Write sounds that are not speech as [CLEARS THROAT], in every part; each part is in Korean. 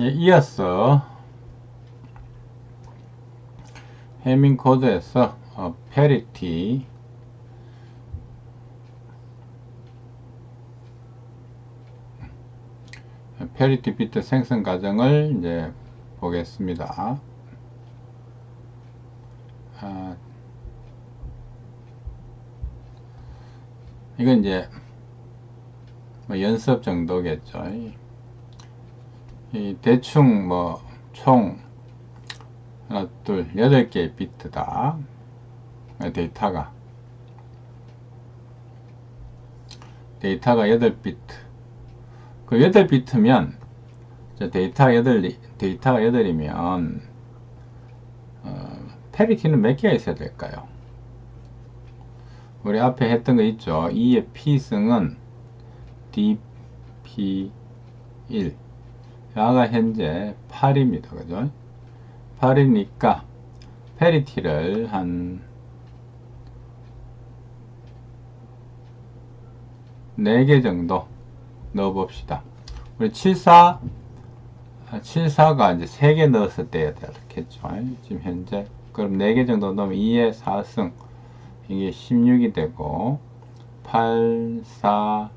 예, 이어서 해밍 코드에서 어, 페리티 페리티 비트 생성 과정을 이제 보겠습니다. 아, 이건 이제 뭐 연습 정도겠죠. 이 대충 뭐총 하나 둘 여덟 개의 비트다 데이터가 데이터가 여덟 비트 그 여덟 비트면 데이터가 여덟 데이터가 여덟이면 어, 페리티는 몇 개가 있어야 될까요? 우리 앞에 했던 거 있죠. 2의 P승은 DP1 야가 현재 8입니다. 그죠? 8이니까 페리티를 한 4개 정도 넣어 봅시다. 우리 74 74가 이제 3개 넣었을 때야 되겠죠. 지금 현재 그럼 4개 정도 넣으면 2의 4승 이게 16이 되고 8, 4,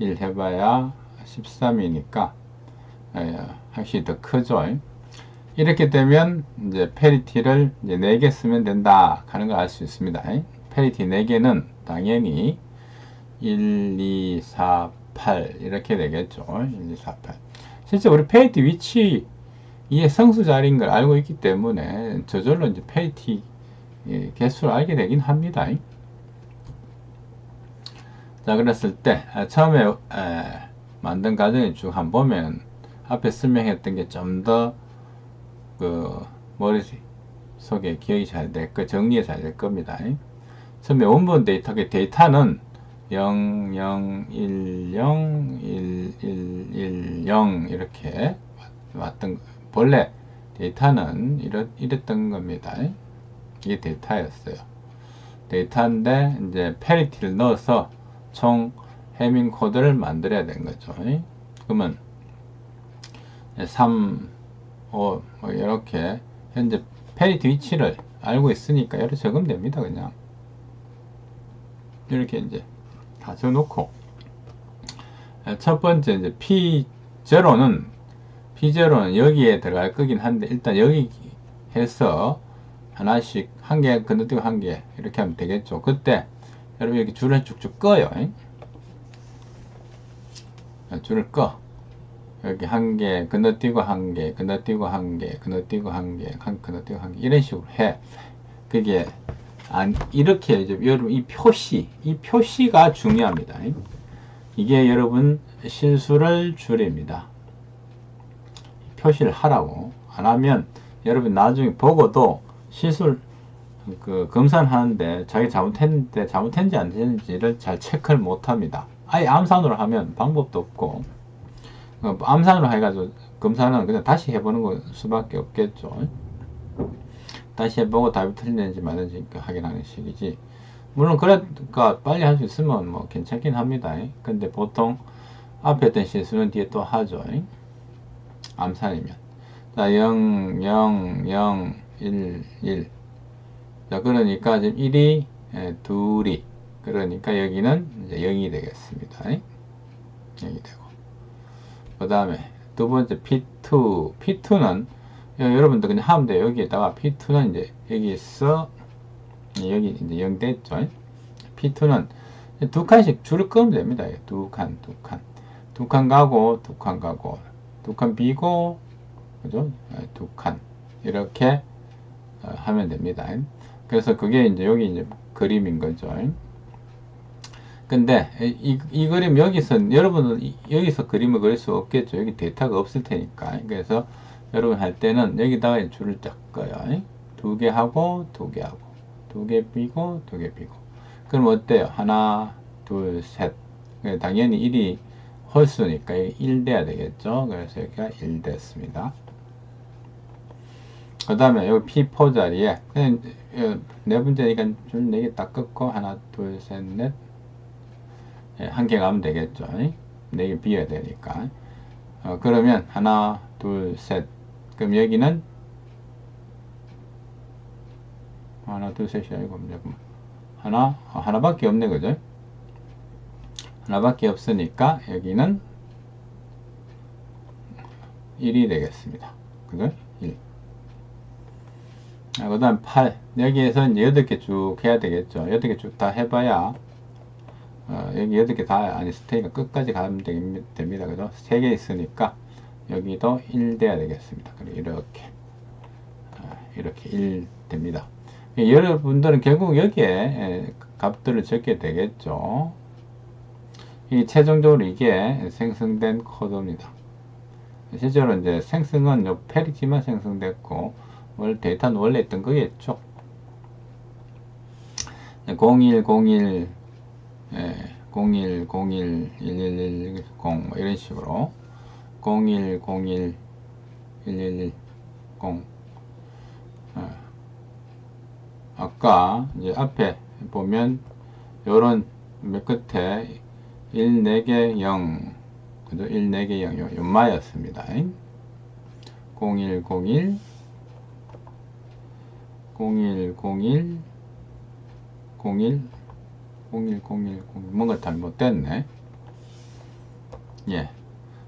1 해봐야 13이니까 확실히 더 크죠. 이렇게 되면 이제 페리티를 이제 4개 쓰면 된다 하는 걸 알 수 있습니다. 페리티 4개는 당연히 1, 2, 4, 8 이렇게 되겠죠. 1, 2, 4, 8 실제 우리 페리티 위치 이게 성수 자리인 걸 알고 있기 때문에 저절로 이제 페리티 예, 개수를 알게 되긴 합니다. 자, 그랬을 때 아, 처음에 에, 만든 과정을 쭉 한번 보면 앞에 설명했던 게 좀 더 그 머릿속에 기억이 잘 될 거, 정리가 잘 될 겁니다. 처음에 원본 데이터, 데이터는 0, 0, 1, 0, 1, 1, 1, 0 이렇게 왔던 본래 데이터는 이렇, 이랬던 겁니다. 이게 데이터였어요. 데이터인데 이제 페리티를 넣어서 총 해밍 코드를 만들어야 되는 거죠. 그러면 3, 5, 뭐 이렇게 현재 페리티 위치를 알고 있으니까 이렇게 적으면 됩니다. 그냥 이렇게 이제 다 적어놓고 첫 번째 이제 P0는 P0는 여기에 들어갈 거긴 한데 일단 여기 해서 하나씩 한 개 건너뛰고 한 개 이렇게 하면 되겠죠. 그때 여러분 이렇게 줄을 쭉쭉 꺼요. 줄을 꺼. 여기 한 개, 건너뛰고 한 개, 건너뛰고 한 개, 건너뛰고 한 개, 한 건너뛰고 한 개, 이런 식으로 해. 그게, 안, 이렇게, 이제 여러분, 이 표시, 이 표시가 중요합니다. 이게 여러분, 실수를 줄입니다. 표시를 하라고. 안 하면, 여러분 나중에 보고도 실수를 그 검사를 하는데 자기 잘못했는데 잘못했는지 안 했는지를 잘 체크를 못 합니다. 아예 암산으로 하면 방법도 없고 어, 암산으로 해가지고 검사는 그냥 다시 해보는 거 수밖에 없겠죠. 다시 해보고 답이 틀리는지 맞는지 확인하는 식이지. 물론 그러니까 빨리 할 수 있으면 뭐 괜찮긴 합니다. 근데 보통 앞에 했던 실수는 뒤에 또 하죠. 암산이면. 자, 0, 0, 0, 1, 1. 자, 그러니까 지금 1이 예, 둘이 그러니까 여기는 이제 0이 되겠습니다. 0이 되고 그 다음에 두 번째 P2 P2는 여러분들 그냥 하면 돼요. 여기에다가 P2는 이제 여기서 여기 이제 0 됐죠. P2는 두 칸씩 줄을 끄면 됩니다. 두 칸, 두 칸. 두 칸 가고, 두 칸 가고, 두 칸 비고, 그죠? 예, 두 칸. 이렇게 어, 하면 됩니다. 그래서 그게 이제 여기 이제 그림인 거죠. 근데 이, 이 그림 여기서 여러분은 여기서 그림을 그릴 수 없겠죠. 여기 데이터가 없을 테니까. 그래서 여러분 할 때는 여기다가 줄을 쫙 꺼요. 두 개 하고 두 개 하고 두 개 비고 두 개 비고. 그럼 어때요? 하나, 둘, 셋. 당연히 1이 홀수니까 1 돼야 되겠죠. 그래서 여기가 1 됐습니다. 그 다음에 여기 P4 자리에 그냥 네 번째니까 줄 4개 딱 끊고 하나 둘셋넷 예, 한 개 가면 되겠죠 4개 비어야 되니까 어, 그러면 하나 둘, 셋. 그럼 여기는 하나, 둘, 셋이 아니고. 하나, 아, 하나밖에 없네, 그죠? 하나밖에 없으니까 여기는 1이 되겠습니다. 그죠? 1. 아, 그 다음 8. 여기에서 이제 8개 쭉 해야 되겠죠. 8개 쭉 다 해봐야, 어, 여기 8개 다, 아니, 스테이가 끝까지 가면 되- 됩니다. 그죠? 3개 있으니까, 여기도 1 돼야 되겠습니다. 그리고 이렇게, 어, 이렇게 1 됩니다. 여러분들은 결국 여기에 에, 값들을 적게 되겠죠. 이 최종적으로 이게 생성된 코드입니다. 실제로 이제 생성은 요 페리티만 생성됐고 원 데이터는 원래 있던 거겠죠. 0101 예, 01 01 1110 뭐 이런 식으로. 01 01 1110 예. 아까 이제 앞에 보면 요런 맨 끝에 1, 4개 0 그죠? 1, 4개 0 요, 요마였습니다. 01, 01 01, 01 01 01, 01, 01 뭔가 잘못됐네 예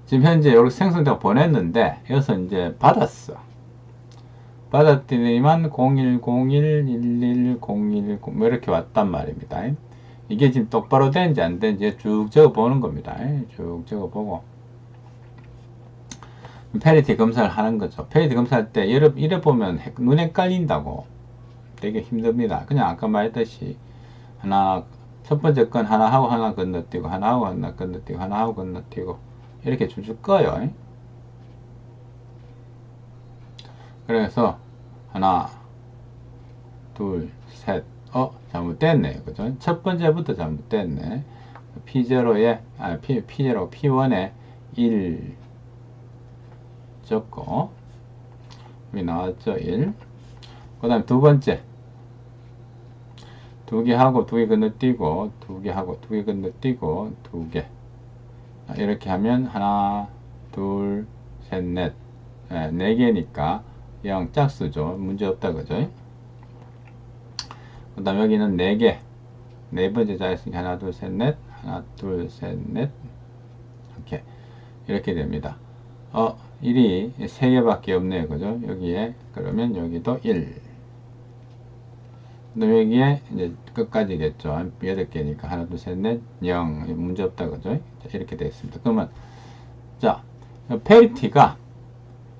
지금 현재 이렇게 생성되고 보냈는데 여기서 이제 받았어 받았더니만 0101 1101뭐 이렇게 왔단 말입니다. 이게 지금 똑바로 되는지 안 되는지 쭉 적어 보는 겁니다. 쭉 적어 보고 페리티 검사를 하는 거죠. 페리티 검사할 때 이래, 이래 보면 헷- 눈에 깔린다고 되게 힘듭니다. 그냥 아까 말했듯이 하나 첫 번째 건 하나 하고 하나 건너뛰고 하나 하고 하나 건너뛰고 하나 하고 건너뛰고 이렇게 줄줄 꺼요. 그래서 하나, 둘, 셋. 어, 잘못됐네요. 그죠? 첫 번째부터 잘못됐네. P0에, 아, P, P0, P1에 1 적고, 여기 나왔죠? 1. 그 다음 두 번째. 두 개 하고 두 개 건너뛰고, 두 개 하고 두 개 건너뛰고, 두 개. 아, 이렇게 하면 하나, 둘, 셋, 넷. 예, 네 개니까 0 짝수죠. 문제 없다 그죠? 그 다음 여기는 4개 네 번째 자였으니까 하나 둘셋넷 하나 둘셋넷 이렇게 이렇게 됩니다. 어 1이 3개밖에 없네요. 그죠? 여기에 그러면 여기도 1 그다음 여기에 이제 끝까지겠죠. 8개니까 하나 둘 셋 넷 0 문제 없다 그죠? 자, 이렇게 되겠습니다. 그러면 자 페리티가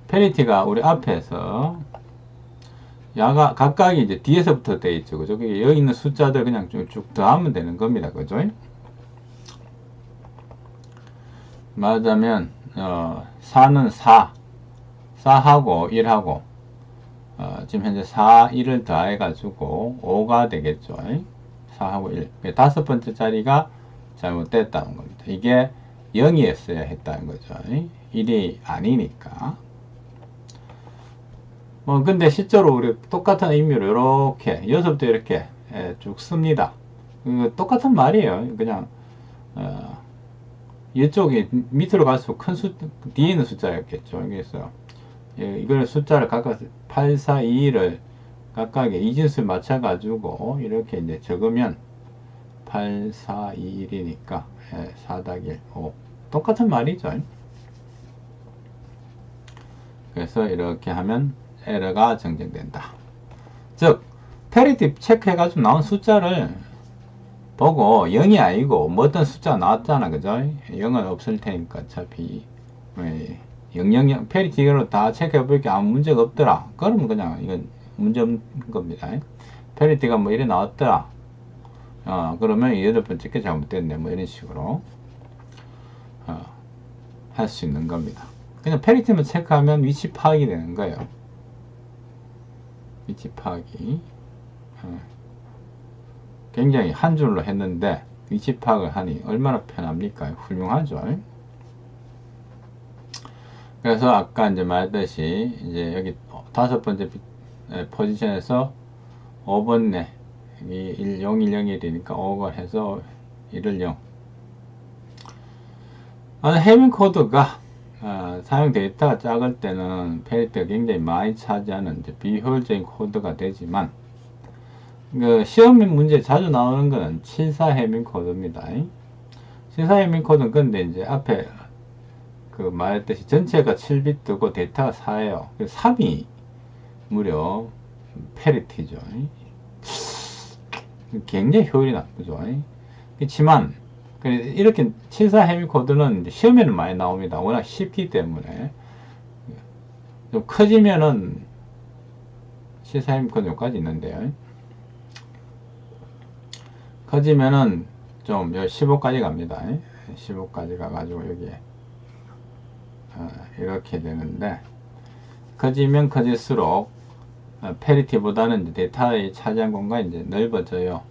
페리티가 우리 앞에서 야가 각각이 이제 뒤에서부터 돼 있죠. 그죠? 여기 있는 숫자들 그냥 쭉쭉 더하면 되는 겁니다. 그죠? 말하자면 어, 4는 4 4하고 1하고 어, 지금 현재 4, 1을 더해 가지고 5가 되겠죠. 4하고 1. 그게 다섯 번째 자리가 잘못됐다는 겁니다. 이게 0이었어야 했다는 거죠. 1이 아니니까. 뭐 근데 실제로 우리 똑같은 의미로 이렇게 여기서부터 이렇게 예, 쭉 씁니다. 그 똑같은 말이에요. 그냥 어, 이쪽이 밑으로 갈수록 큰 숫, 뒤에 있는 숫자였겠죠. 그래서 예, 이걸 숫자를 각각 8, 4, 2, 1을 각각의 이진수를 맞춰가지고 이렇게 이제 적으면 8, 4, 2, 1이니까 예, 4닭 1, 5 똑같은 말이죠. 그래서 이렇게 하면 에러가 정정된다. 즉, 페리티 체크해가지고 나온 숫자를 보고 0이 아니고 뭐 어떤 숫자가 나왔잖아. 그죠? 0은 없을 테니까 어차피 000 페리티로 다 체크해 볼게 아무 문제가 없더라. 그러면 그냥 이건 문제 없는 겁니다. 페리티가 뭐 이래 나왔더라. 어, 그러면 여덟 번째 게 잘못됐네. 뭐 이런 식으로 어, 할 수 있는 겁니다. 그냥 페리티만 체크하면 위치 파악이 되는 거예요. 위치 파악이 어, 굉장히 한 줄로 했는데 위치 파악을 하니 얼마나 편합니까? 훌륭하죠. 그래서 아까 이제 말했듯이 이제 여기 다섯 번째 포지션에서 5번에 이 1, 0, 1, 0이 되니까 5가 해서 1을 0. 아, 해밍 코드가 어, 사용 데이터가 작을 때는 페리티가 굉장히 많이 차지하는 비효율적인 코드가 되지만 그 시험 문제 자주 나오는 거는 74 해밍 코드입니다. 74 해밍 코드는 근데 이제 앞에 그 말했듯이 전체가 7비트고 데이터가 4예요. 3이 무려 페리티죠. 굉장히 효율이 나쁘죠. 그렇지만 이렇게 74 해밍 코드는 시험에는 많이 나옵니다. 워낙 쉽기 때문에 좀 커지면은 74 해밍 코드 여기까지 있는데요. 커지면은 좀 15까지 갑니다. 15까지 가가지고 여기에 어, 이렇게 되는데 커지면 커질수록 어, 페리티보다는 데이터의 차지한 공간이 이제 넓어져요.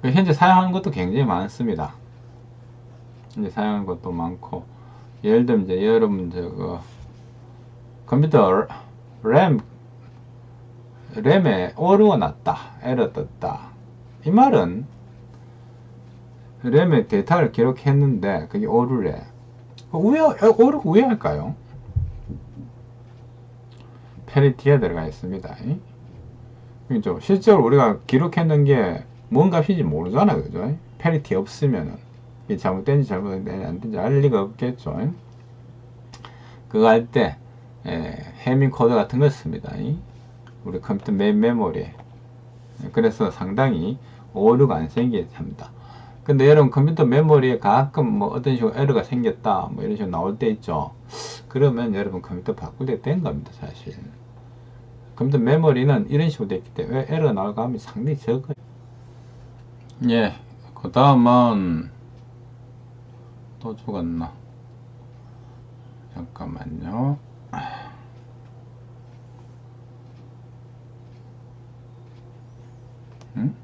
그 현재 사용하는 것도 굉장히 많습니다. 현재 사용하는 것도 많고 예를 들면 이제 여러분 저거 컴퓨터 램 램에 오류가 났다 에러 떴다 이 말은 램에 데이터를 기록했는데 그게 오류래. 왜 오류가 왜 할까요? 페리티에 들어가 있습니다. 그죠? 실제로 우리가 기록했는 게 뭔 값인지 모르잖아 그죠? 페리티 없으면은. 이게 잘못된지 잘못된지 안 된지 알 리가 없겠죠. 그거 할 때 해밍 코드 같은 걸 씁니다. 우리 컴퓨터 메인 메모리에. 그래서 상당히 오류가 안 생기게 합니다 근데 여러분 컴퓨터 메모리에 가끔 뭐 어떤 식으로 에러가 생겼다 뭐 이런 식으로 나올 때 있죠 그러면 여러분 컴퓨터 바꿀 때 된 겁니다 사실 컴퓨터 메모리는 이런 식으로 됐기 때문에 에러 나올 감이 상당히 적어요 예, 그 다음은 또 죽었나? 잠깐만요. 응?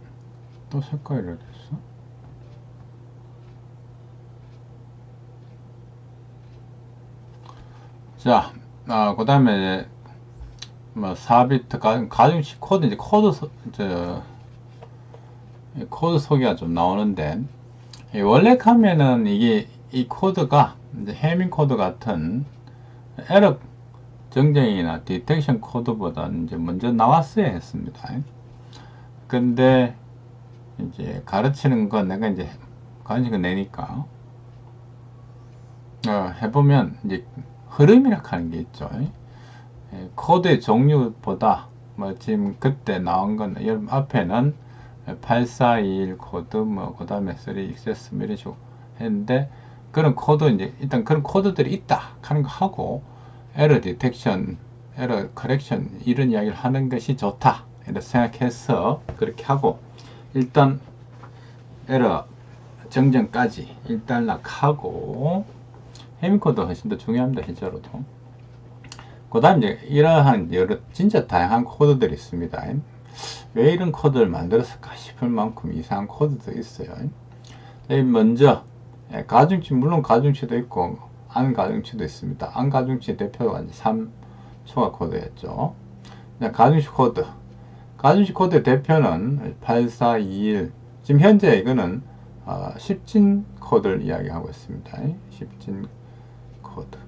또 색깔이 됐어? 자, 아, 그 다음에, 뭐, 4비트 가, 가중식 코드, 이제 코드, 소, 저, 코드 소개가 좀 나오는데 원래 카면은 이게 이 코드가 이제 해밍 코드 같은 에러 정정이나 디텍션 코드보다 이제 먼저 나왔어야 했습니다. 근데 이제 가르치는 건 내가 이제 거 내니까 어, 해보면 이제 흐름이라 하는 게 있죠. 코드의 종류보다 뭐 지금 그때 나온 건 여러분 앞에는 8421 코드 뭐 그다음에 3XS 뭐 이런 식으로 했는데 그런 코드 이제 일단 그런 코드들이 있다 하는 거 하고 에러 디텍션, 에러 커렉션 이런 이야기를 하는 것이 좋다 이렇게 생각해서 그렇게 하고 일단 에러 정정까지 일단락 하고 해밍코드 훨씬 더 중요합니다 실제로도 그 다음 이제 이러한 여러 진짜 다양한 코드들이 있습니다 왜 이런 코드를 만들었을까 싶을 만큼 이상한 코드도 있어요. 먼저 예, 가중치 물론 가중치도 있고 안 가중치도 있습니다. 안 가중치 대표가 이제 3초가 코드였죠. 가중치 코드 가중치 코드 대표는 8421 지금 현재 이거는 어, 10진 코드를 이야기하고 있습니다. 10진 코드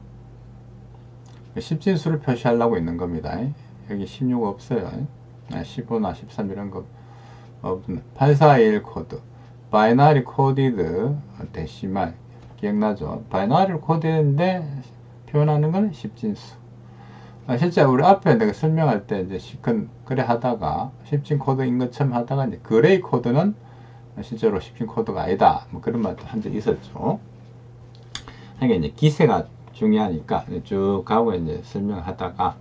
10진 수를 표시하려고 있는 겁니다. 여기 16 없어요. 15나 13 이런 거 없는 841 코드. 바이너리 코디드 데시말. 기억나죠? 바이너리 코드인데 표현하는 건 10진수. 아, 실제 우리 앞에 내가 설명할 때 이제 시큰 그래 하다가 10진 코드인 것처럼 하다가 이제 그레이 코드는 실제로 10진 코드가 아니다. 뭐 그런 말도 한 적 있었죠. 하게 이제 기세가 중요하니까 쭉 가고 이제 설명하다가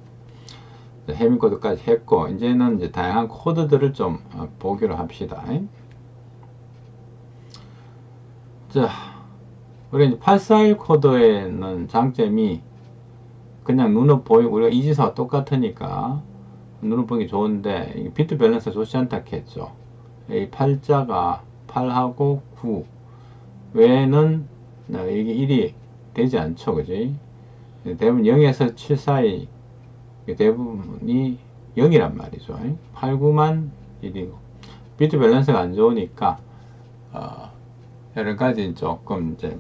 해밍 코드까지 했고 이제는 이제 다양한 코드들을 좀 어, 보기로 합시다. 자, 우리 이제 841 코드에는 장점이 그냥 눈으로 보이 우리가 이지사와 똑같으니까 눈으로 보기 좋은데 비트 밸런스 좋지 않다 했죠. 이 8자가 8하고 9 외에는 어, 이게 1이 되지 않죠. 그지? 대부분 0에서 7 사이 대부분이 0이란 말이죠. 8, 9만 1이고 비트 밸런스가 안 좋으니까 어, 여러 가지 조금 이제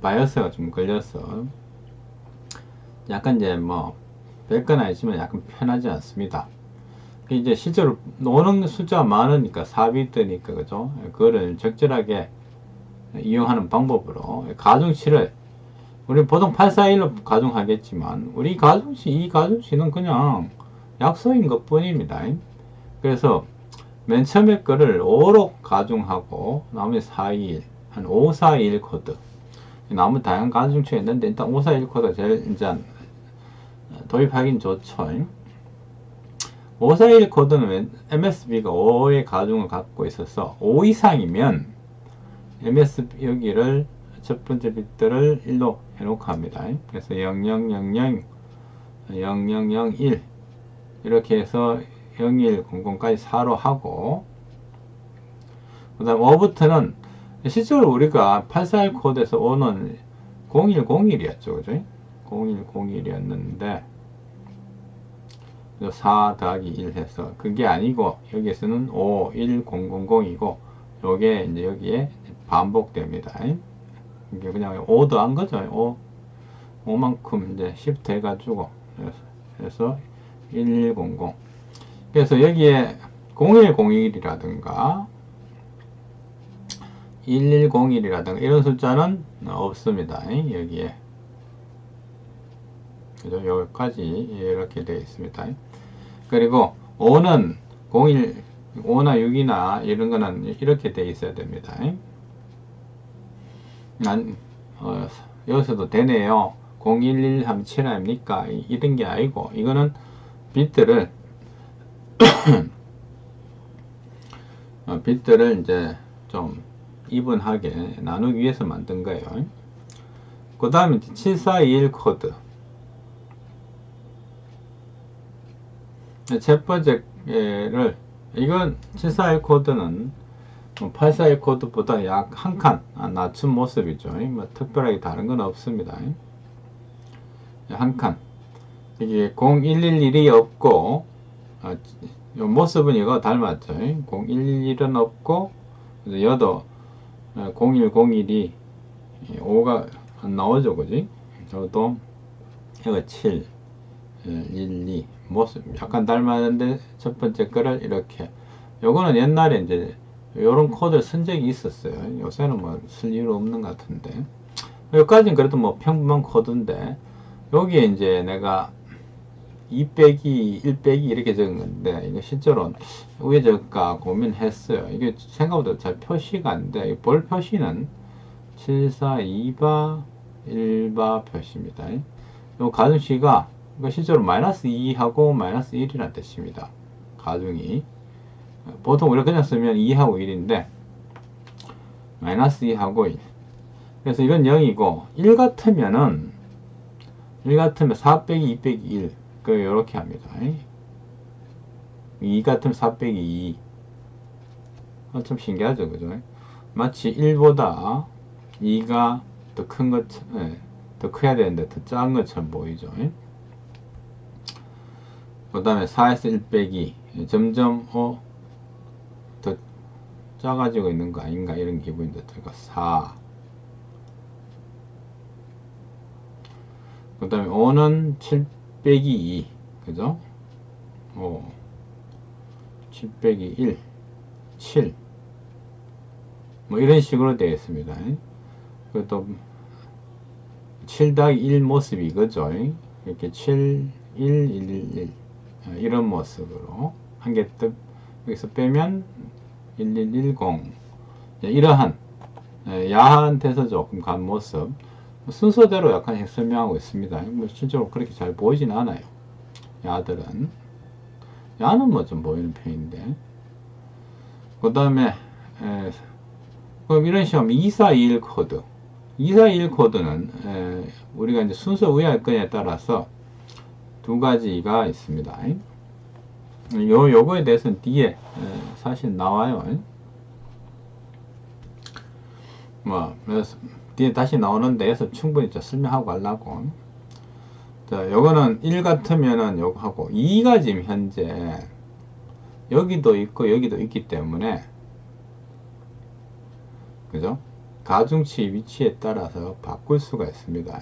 바이어스가 좀 걸려서 약간 이제 뭐 뺏거나 있으면 약간 편하지 않습니다. 이제 실제로 노는 숫자가 많으니까 4비트니까 그죠? 그거를 적절하게 이용하는 방법으로 가중치를 우리 보통 841로 가중하겠지만 우리 가중치 이 가중치는 그냥 약소인 것 뿐입니다. 그래서 맨 처음에 거를 5로 가중하고 나머지 421, 한 541 코드 나머지 다양한 가중치가 있는데 일단 541 코드가 제일 이제 도입하긴 좋죠. 541 코드는 MSB가 5의 가중을 갖고 있어서 5 이상이면 MSB 여기를 첫 번째 비트를 1로 해놓고 합니다. 그래서 0000, 0001 이렇게 해서 0100까지 4로 하고 그 다음 5부터는 실제로 우리가 841 코드에서 5는 0101이었죠. 그죠? 0101이었는데 4 더하기 1 해서 그게 아니고 여기에서는 5, 1, 0, 0, 0이고 요게 이제 여기에 반복됩니다. 이게 그냥 5 더 한 거죠. 5, 5만큼 이제 시프트 해가지고 그래서 1100 그래서 여기에 0101이라든가 1101이라든가 이런 숫자는 없습니다. 여기에 그죠? 여기까지 이렇게 되어 있습니다. 그리고 5는 01, 5나 6이나 이런 거는 이렇게 되어 있어야 됩니다. 난, 어, 여기서도 되네요. 011 하면 7 아닙니까? 이런 게 아니고, 이거는 비트를, [CLEARS THROAT] 어, 비트를 이제 좀 이분하게 나누기 위해서 만든 거예요. 그 다음에 7421 코드. 첫 번째를 이건 741 코드는 841 코드보다 약 한 칸 낮춘 모습이죠. 뭐 특별하게 다른 건 없습니다. 한 칸. 이게 0111이 없고 어, 요 모습은 이거 닮았죠. 0111은 없고 여도 0101이 5가 안 나오죠, 그지? 저도 이거 7, 1, 2 모습 약간 닮았는데 첫 번째 거를 이렇게 요거는 옛날에 이제 요런 코드를 쓴 적이 있었어요 요새는 뭐쓸 이유 없는 것 같은데 여기까지는 그래도 뭐 평범한 코드인데 여기에 이제 내가 2 빼기 1 빼기 이렇게 적은 건데 이게 실제로 왜 적을까 고민했어요 이게 생각보다 잘 표시가 안 돼 볼 표시는 742바 1바 표시입니다 요 가중치가 이거 실제로 마이너스 2하고 마이너스 1이라는 뜻입니다. 가중이. 보통 우리가 그냥 쓰면 2하고 1인데, 마이너스 2하고 1. 그래서 이건 0이고, 1 같으면은, 1 같으면 4 빼기 2 빼기 1. 그, 요렇게 합니다. 2 같으면 4 빼기 2. 어, 좀 신기하죠, 그죠? 마치 1보다 2가 더 큰 것, 예, 더 커야 되는데 더 작은 것처럼 보이죠. 그 다음에 4에서 1 빼기 점점 어, 더 작아지고 있는 거 아닌가 이런 기분이 들고 4. 그 다음에 5는 7 빼기 2 그죠? 5 7 빼기 1 7 뭐 이런 식으로 되어 있습니다. 그것도 7 더하기 1 모습이 그죠? 이렇게 7 1 1 1 1 이런 모습으로 한 개 더 여기서 빼면 1110 이러한 야한 데서 조금 간 모습 순서대로 약간 설명하고 있습니다. 뭐 실제로 그렇게 잘 보이진 않아요. 야들은 야는 뭐 좀 보이는 편인데 그 다음에 그럼 이런 시험 2421 코드 2421 코드는 에, 우리가 이제 순서 위할 거냐에 따라서 두 가지가 있습니다. 요, 요거에 대해서는 뒤에 사실 나와요. 뭐, 그래서 뒤에 다시 나오는 데 에서 충분히 설명하고 가려고. 자, 요거는 1 같으면은 요거 하고 2가 지금 현재 여기도 있고 여기도 있기 때문에 그죠? 가중치 위치에 따라서 바꿀 수가 있습니다.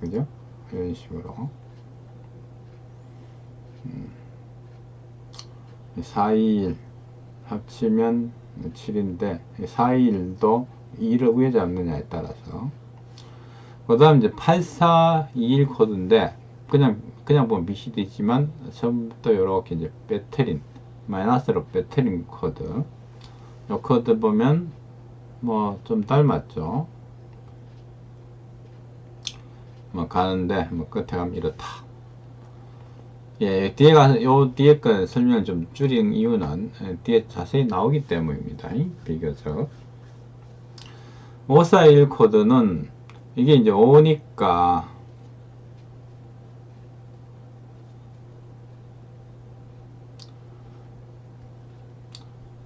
그죠? 이런 식으로. 음. 4, 2, 1 합치면 7인데 4, 2, 1도 2를 위에 잡느냐에 따라서. 그 다음 이제 8, 4, 2, 1 코드인데 그냥 그냥 보면 BCD 있지만 처음부터 이렇게 이제 배터린 마이너스로 배터린 코드. 이 코드 보면 뭐 좀 닮았죠? 뭐 가는데 뭐 끝에 가면 이렇다 예 뒤에 가서 요 뒤에 거 설명을 좀 줄인 이유는 예, 뒤에 자세히 나오기 때문입니다 비교적 541 코드는 이게 이제 5니까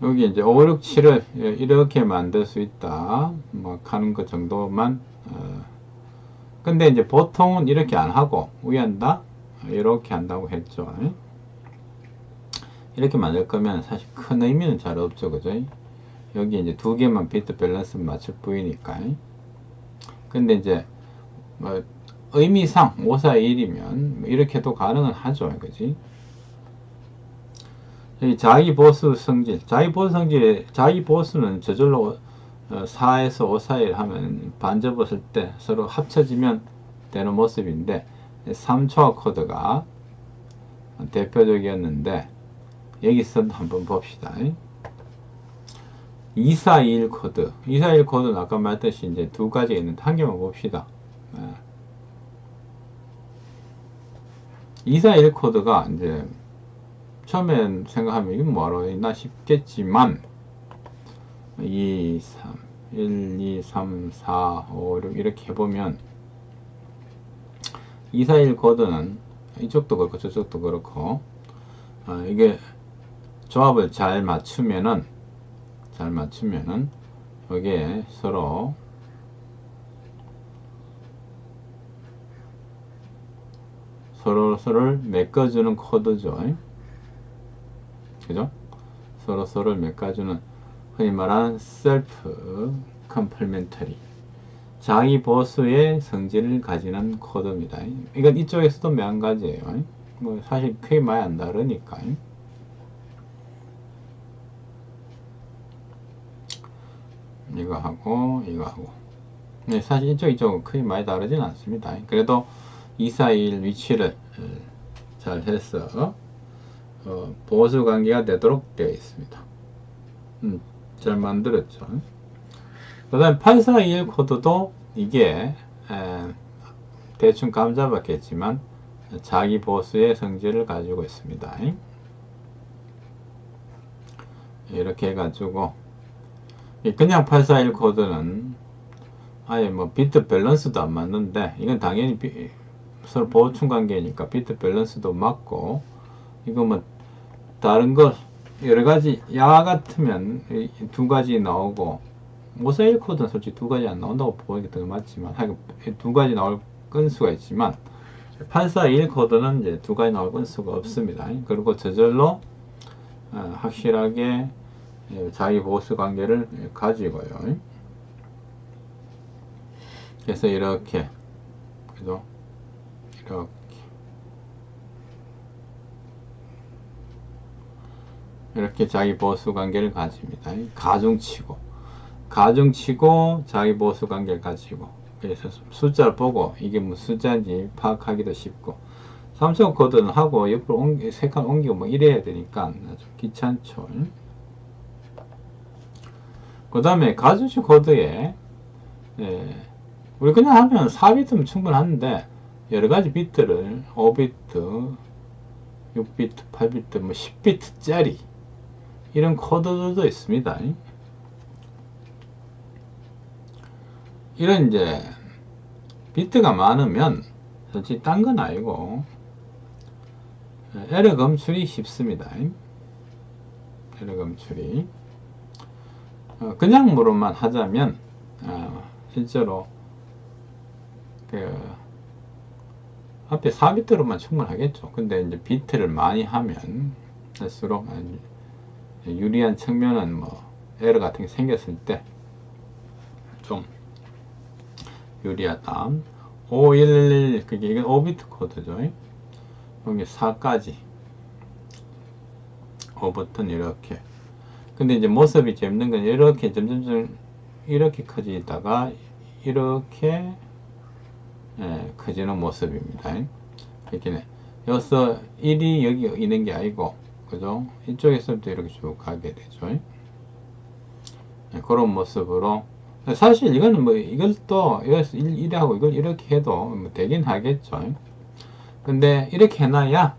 여기 이제 5, 6, 7을 이렇게 만들 수 있다. 뭐 하는 것 정도만. 어. 근데 이제 보통은 이렇게 안 하고 위한다 이렇게 한다고 했죠. 이렇게 만들 거면 사실 큰 의미는 잘 없죠, 그죠? 여기 이제 두 개만 비트 밸런스 맞출 뿐이니까. 근데 이제 뭐 의미상 5, 4, 1이면 이렇게도 가능은 하죠, 그지? 이 자기 보수 성질, 자기 보수 성질, 자기 보수는 저절로 4에서 5 사이를 하면 반접었을 때 서로 합쳐지면 되는 모습인데 3초와 코드가 대표적이었는데 여기서 한번 봅시다. 2421 코드. 2421 코드는 아까 말했듯이 이제 두 가지가 있는데 한 개만 봅시다. 241 코드가 이제 처음엔 생각하면 이게 뭐하러 있나 싶겠지만 2, 3, 1, 2, 3, 4, 5, 6 이렇게 해보면 241 코드는 이쪽도 그렇고 저쪽도 그렇고 아, 이게 조합을 잘 맞추면은 잘 맞추면은 여기에 서로 서로 서로를 메꿔주는 코드죠. 그죠? 서로 서로를 메꿔주는 흔히 말하는 셀프 컴플멘터리 자기 보수의 성질을 가지는 코드입니다. 이건 이쪽에서도 매한가지예요. 뭐 사실 크게 많이 안 다르니까. 이거 하고 이거 하고 네, 사실 이쪽 이쪽은 크게 많이 다르진 않습니다. 그래도 241 위치를 어, 잘 해서 어, 보수 관계가 되도록 되어 있습니다. 음, 잘 만들었죠. 그 다음 8421 코드도 이게 에, 대충 감 잡았겠지만 자기 보수의 성질을 가지고 있습니다. 이렇게 해가지고 그냥 841 코드는 아예 뭐 비트 밸런스도 안 맞는데 이건 당연히 비, 서로 보충 관계니까 비트 밸런스도 맞고 이거 뭐 다른 거 여러 가지 야 같으면 두 가지 나오고 모사일 코드는 솔직히 두 가지 안 나온다고 보는 게 더 맞지만 두 가지 나올 건수가 있지만 841 코드는 이제 두 가지 나올 건수가 없습니다. 그리고 저절로 어, 확실하게 자기 보수 관계를 가지고요. 그래서 이렇게 그죠? 이렇게 이렇게 자기 보수 관계를 가집니다. 가중치고 가중치고 자기 보수 관계를 가지고 그래서 숫자를 보고 이게 무슨 숫자인지 파악하기도 쉽고 삼성 코드는 하고 옆으로 옮기, 색깔 옮기고 뭐 이래야 되니까 아주 귀찮죠. 그 다음에 가중치 코드에 예, 우리 그냥 하면 4비트면 충분한데 여러 가지 비트를 5비트, 6비트, 8비트, 뭐 10비트짜리 이런 코드들도 있습니다. 이런 이제 비트가 많으면 솔직히 딴 건 아니고 에러 검출이 쉽습니다. 에러 검출이 어, 그냥으로만 하자면 어, 실제로 그 앞에 4비트로만 충분하겠죠. 근데 이제 비트를 많이 하면 할수록 유리한 측면은 뭐 에러 같은 게 생겼을 때 좀 유리하다. 5111 그게 이건 5비트 코드죠. 여기 4까지 5버튼 이렇게. 근데 이제 모습이 재밌는 건 이렇게 점점점 이렇게 커지다가 이렇게 예, 커지는 모습입니다. 이렇게 여기서 1이 여기 있는 게 아니고 그죠? 이쪽에서부터 이렇게 쭉 가게 되죠. 예, 그런 모습으로 사실 이거는 뭐 이걸 또 여기서 1, 1하고 이걸 이렇게 해도 뭐 되긴 하겠죠. 근데 이렇게 해놔야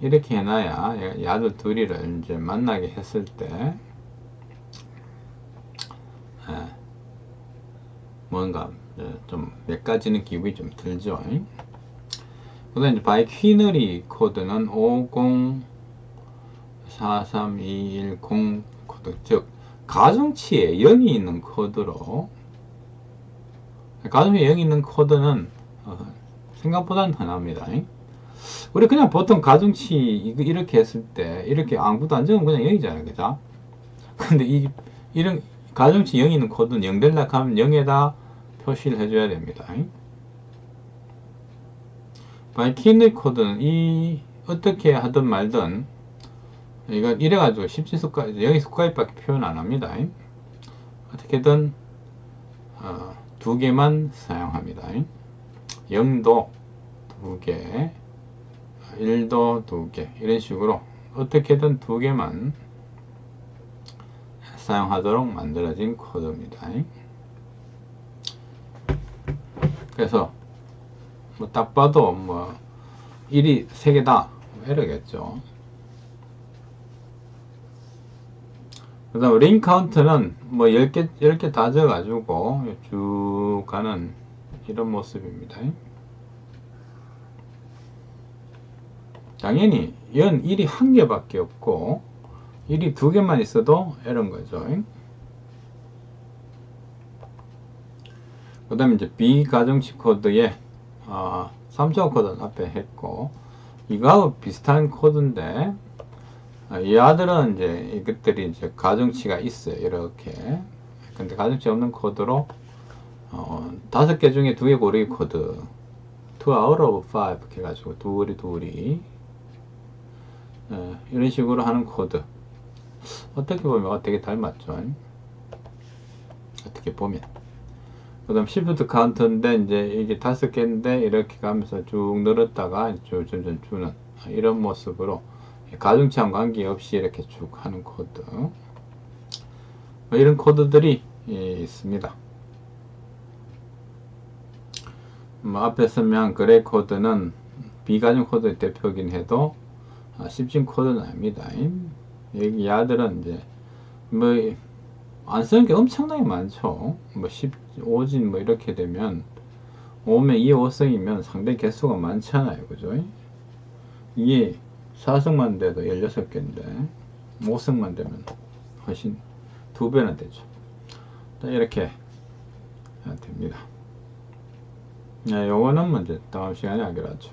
이렇게 해놔야 야들 둘이를 이제 만나게 했을 때 예, 뭔가 좀 몇 가지는 기분이 좀 들죠. 그 다음에 바이 퀴너리 코드는 5043210 코드 즉 가중치에 0이 있는 코드로 가중치에 0이 있는 코드는 어, 생각보다는 흔합니다. 우리 그냥 보통 가중치 이렇게 했을 때 이렇게 아무것도 안 적으면 그냥 0이잖아요. 그죠? 근데 이 이런 가중치 0이 있는 코드는 0 될라 하면 0에다 표시를 해줘야 됩니다. 바이키니 코드는 이 어떻게 하든 말든 이건 이래가지고 17수까지 여기 수까지밖에 표현 안 합니다. 어떻게든 어, 두 개만 사용합니다. 0도 두 개, 1도 두 개, 이런 식으로 어떻게든 두 개만 사용하도록 만들어진 코드입니다. 그래서 뭐 딱 봐도 뭐 1이 3개다 이러겠죠. 그 다음 링 카운트는 뭐 10개, 10개 다 져 가지고 쭉 가는 이런 모습입니다. 당연히 연 1이 한 개밖에 없고 1이 두 개만 있어도 이런 거죠. 그 다음에 이제 비가정식 코드에 어, 3초 코드 앞에 했고 이거하고 비슷한 코드인데 어, 이 아들은 이제 이것들이 이제 가중치가 있어요 이렇게. 근데 가중치 없는 코드로 어, 다섯 개 중에 두 개 고르기 코드. 2 out of 5 이렇게 해가지고 둘이 둘이 예, 이런 식으로 하는 코드. 어떻게 보면 되게 닮았죠. 어떻게 보면. 그 다음 시프트 카운트인데 이제 이게 다섯 개인데 이렇게 가면서 쭉 늘었다가 쭉 점점 주는 이런 모습으로 가중치와 관계없이 이렇게 쭉 하는 코드 뭐 이런 코드들이 있습니다 뭐 앞에 설명한 그레이 코드는 비가중 코드의 대표이긴 해도 아, 십진 코드는 아닙니다 여기 야들은 이제 뭐 안 쓰는 게 엄청나게 많죠. 뭐 15진 뭐 이렇게 되면 5면 2, 5성이면 상대 개수가 많잖아요. 그죠? 이게 4성만 돼도 16개인데 5성만 되면 훨씬 두 배나 되죠. 이렇게 됩니다. 네, 요거는 먼저 다음 시간에 하기로 하죠.